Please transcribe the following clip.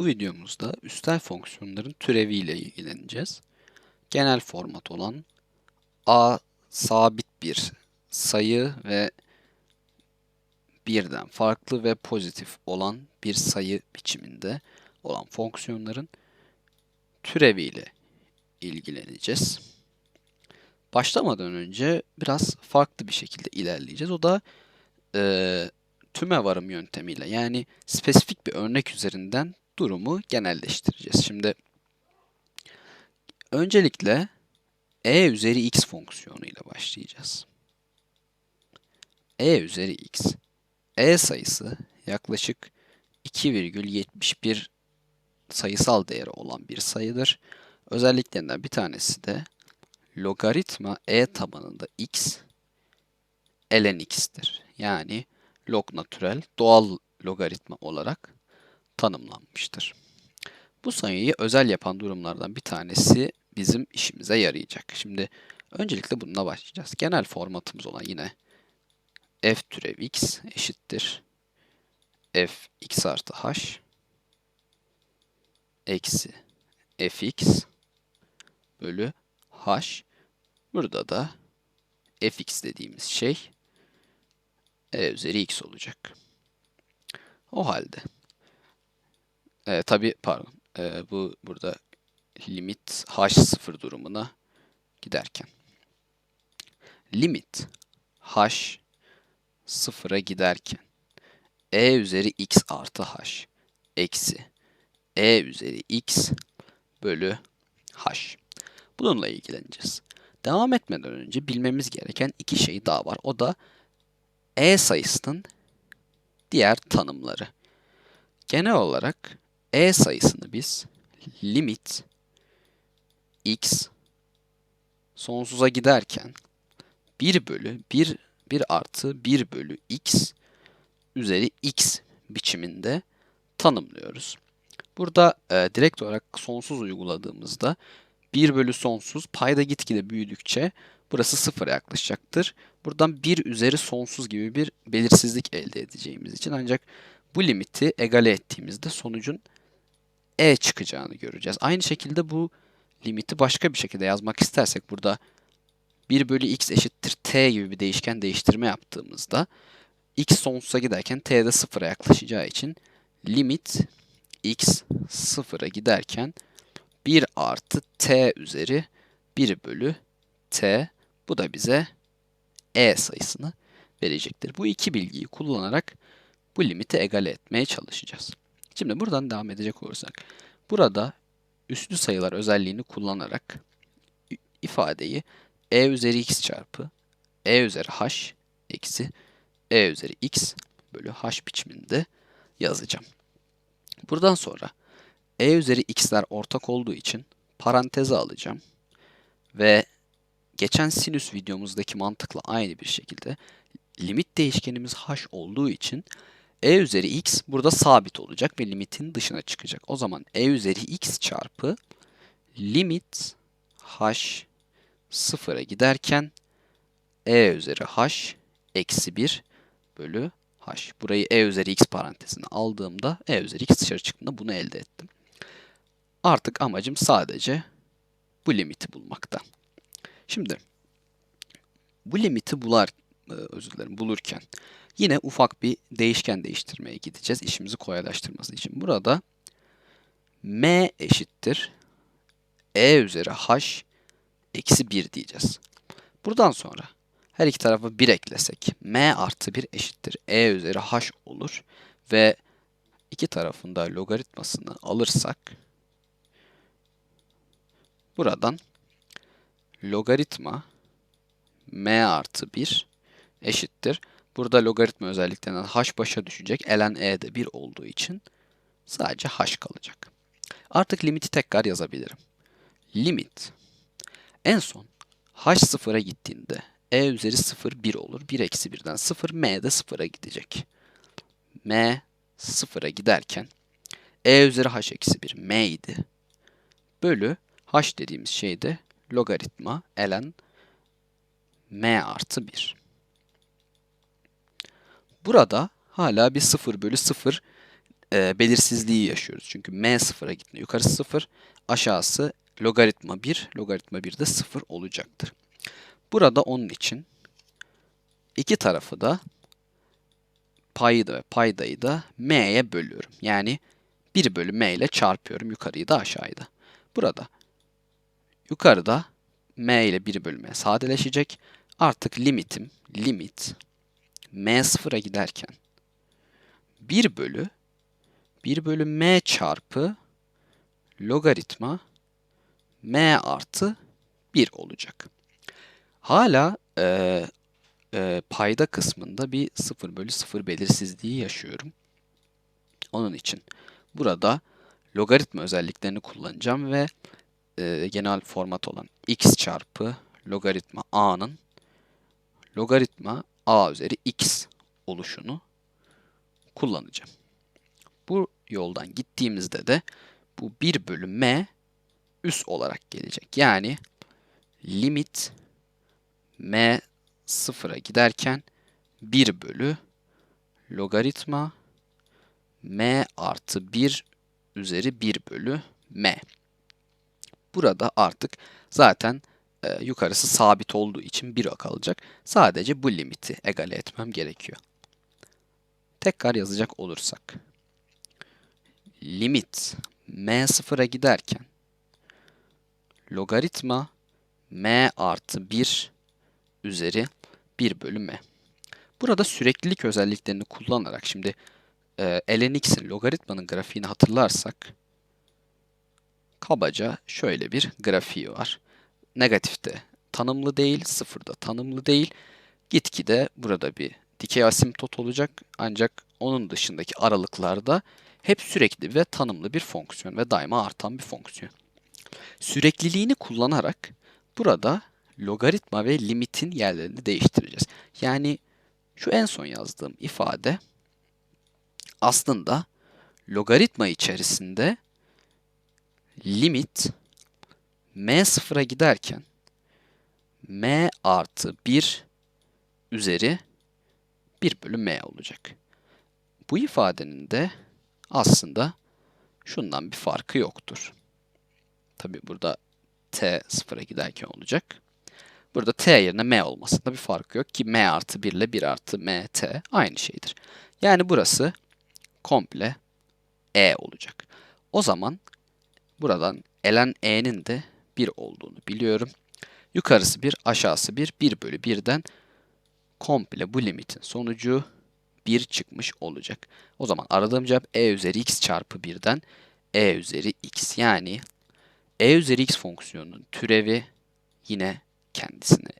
Bu videomuzda üstel fonksiyonların türeviyle ilgileneceğiz. Genel format olan a sabit bir sayı ve birden farklı ve pozitif olan bir sayı biçiminde olan fonksiyonların türeviyle ilgileneceğiz. Başlamadan önce biraz farklı bir şekilde ilerleyeceğiz. O da e, tüme varım yöntemiyle yani spesifik bir örnek üzerinden durumu genelleştireceğiz. Şimdi öncelikle e üzeri x fonksiyonu ile başlayacağız. e üzeri x. e sayısı yaklaşık 2,71 sayısal değeri olan bir sayıdır. Özelliklerinden bir tanesi de logaritma e tabanında x ln x'tir. Yani log natürel doğal logaritma olarak tanımlanmıştır. Bu sayıyı özel yapan durumlardan bir tanesi bizim işimize yarayacak. Şimdi öncelikle bununla başlayacağız. Genel formatımız olan yine f türev x eşittir f x artı h eksi fx bölü h. Burada da fx dediğimiz şey e üzeri x olacak. O halde e, tabi pardon e, bu burada limit h sıfır durumuna giderken limit h sıfıra giderken e üzeri x artı h eksi e üzeri x bölü h. Bununla ilgileneceğiz. Devam etmeden önce bilmemiz gereken iki şey daha var. O da e sayısının diğer tanımları. Genel olarak e sayısını biz limit x sonsuza giderken 1 bölü 1, 1 artı 1 bölü x üzeri x biçiminde tanımlıyoruz. Burada e, direkt olarak sonsuz uyguladığımızda 1 bölü sonsuz payda gitgide büyüdükçe burası sıfıra yaklaşacaktır. Buradan 1 üzeri sonsuz gibi bir belirsizlik elde edeceğimiz için ancak bu limiti egale ettiğimizde sonucun e çıkacağını göreceğiz. Aynı şekilde bu limiti başka bir şekilde yazmak istersek burada 1 bölü x eşittir t gibi bir değişken değiştirme yaptığımızda x sonsuza giderken t de sıfıra yaklaşacağı için limit x sıfıra giderken 1 artı t üzeri 1 bölü t bu da bize e sayısını verecektir. Bu iki bilgiyi kullanarak bu limiti egale etmeye çalışacağız. Şimdi buradan devam edecek olursak. Burada üslü sayılar özelliğini kullanarak ifadeyi e üzeri x çarpı e üzeri h eksi e üzeri x bölü h biçiminde yazacağım. Buradan sonra e üzeri x'ler ortak olduğu için paranteze alacağım. Ve geçen sinüs videomuzdaki mantıkla aynı bir şekilde limit değişkenimiz h olduğu için e üzeri x burada sabit olacak ve limitin dışına çıkacak. O zaman e üzeri x çarpı limit h sıfıra giderken e üzeri h eksi 1 bölü h. Burayı e üzeri x parantezine aldığımda e üzeri x dışarı çıktığında bunu elde ettim. Artık amacım sadece bu limiti bulmakta. Şimdi bu limiti bular, özür dilerim, bulurken yine ufak bir değişken değiştirmeye gideceğiz işimizi kolaylaştırması için. Burada m eşittir e üzeri h eksi 1 diyeceğiz. Buradan sonra her iki tarafı 1 eklesek m artı 1 eşittir e üzeri h olur ve iki tarafında logaritmasını alırsak buradan logaritma m artı 1 eşittir. Burada logaritma özelliklerinden h başa düşecek. ln e de 1 olduğu için sadece h kalacak. Artık limiti tekrar yazabilirim. Limit en son h sıfıra gittiğinde e üzeri 0 1 olur. 1 eksi 1'den 0 m de 0'a gidecek. m 0'a giderken e üzeri h eksi 1 m idi. Bölü h dediğimiz şey de logaritma ln m artı 1. Burada hala bir 0 bölü 0 e, belirsizliği yaşıyoruz. Çünkü m sıfıra gittiğinde yukarısı 0, aşağısı logaritma 1, logaritma 1 de 0 olacaktır. Burada onun için iki tarafı da payda ve paydayı da m'ye bölüyorum. Yani 1 bölü m ile çarpıyorum yukarıyı da aşağıyı da. Burada yukarıda m ile 1 bölü m sadeleşecek. Artık limitim limit m sıfıra giderken 1 bölü 1 bölü m çarpı logaritma m artı 1 olacak. Hala e, e, payda kısmında bir 0 bölü 0 belirsizliği yaşıyorum. Onun için burada logaritma özelliklerini kullanacağım ve e, genel format olan x çarpı logaritma a'nın logaritma a üzeri x oluşunu kullanacağım. Bu yoldan gittiğimizde de bu 1 bölü m üs olarak gelecek. Yani limit m sıfıra giderken 1 bölü logaritma m artı 1 üzeri 1 bölü m. Burada artık zaten e, yukarısı sabit olduğu için 1 kalacak. Sadece bu limiti egale etmem gerekiyor. Tekrar yazacak olursak. Limit m sıfıra giderken logaritma m artı 1 üzeri 1 bölü m. Burada süreklilik özelliklerini kullanarak şimdi e, lnx'in logaritmanın grafiğini hatırlarsak kabaca şöyle bir grafiği var. Negatifte tanımlı değil, sıfırda tanımlı değil. Gitgide burada bir dikey asimtot olacak ancak onun dışındaki aralıklarda hep sürekli ve tanımlı bir fonksiyon ve daima artan bir fonksiyon. Sürekliliğini kullanarak burada logaritma ve limitin yerlerini değiştireceğiz. Yani şu en son yazdığım ifade aslında logaritma içerisinde limit m sıfıra giderken m artı 1 üzeri 1 bölü m olacak. Bu ifadenin de aslında şundan bir farkı yoktur. Tabi burada t sıfıra giderken olacak. Burada t yerine m olmasında bir farkı yok ki m artı 1 ile 1 artı m t aynı şeydir. Yani burası komple e olacak. O zaman buradan ln e'nin de 1 olduğunu biliyorum. Yukarısı 1, aşağısı 1, 1 bölü 1'den komple bu limitin sonucu 1 çıkmış olacak. O zaman aradığım cevap e üzeri x çarpı 1'den e üzeri x. Yani e üzeri x fonksiyonunun türevi yine kendisine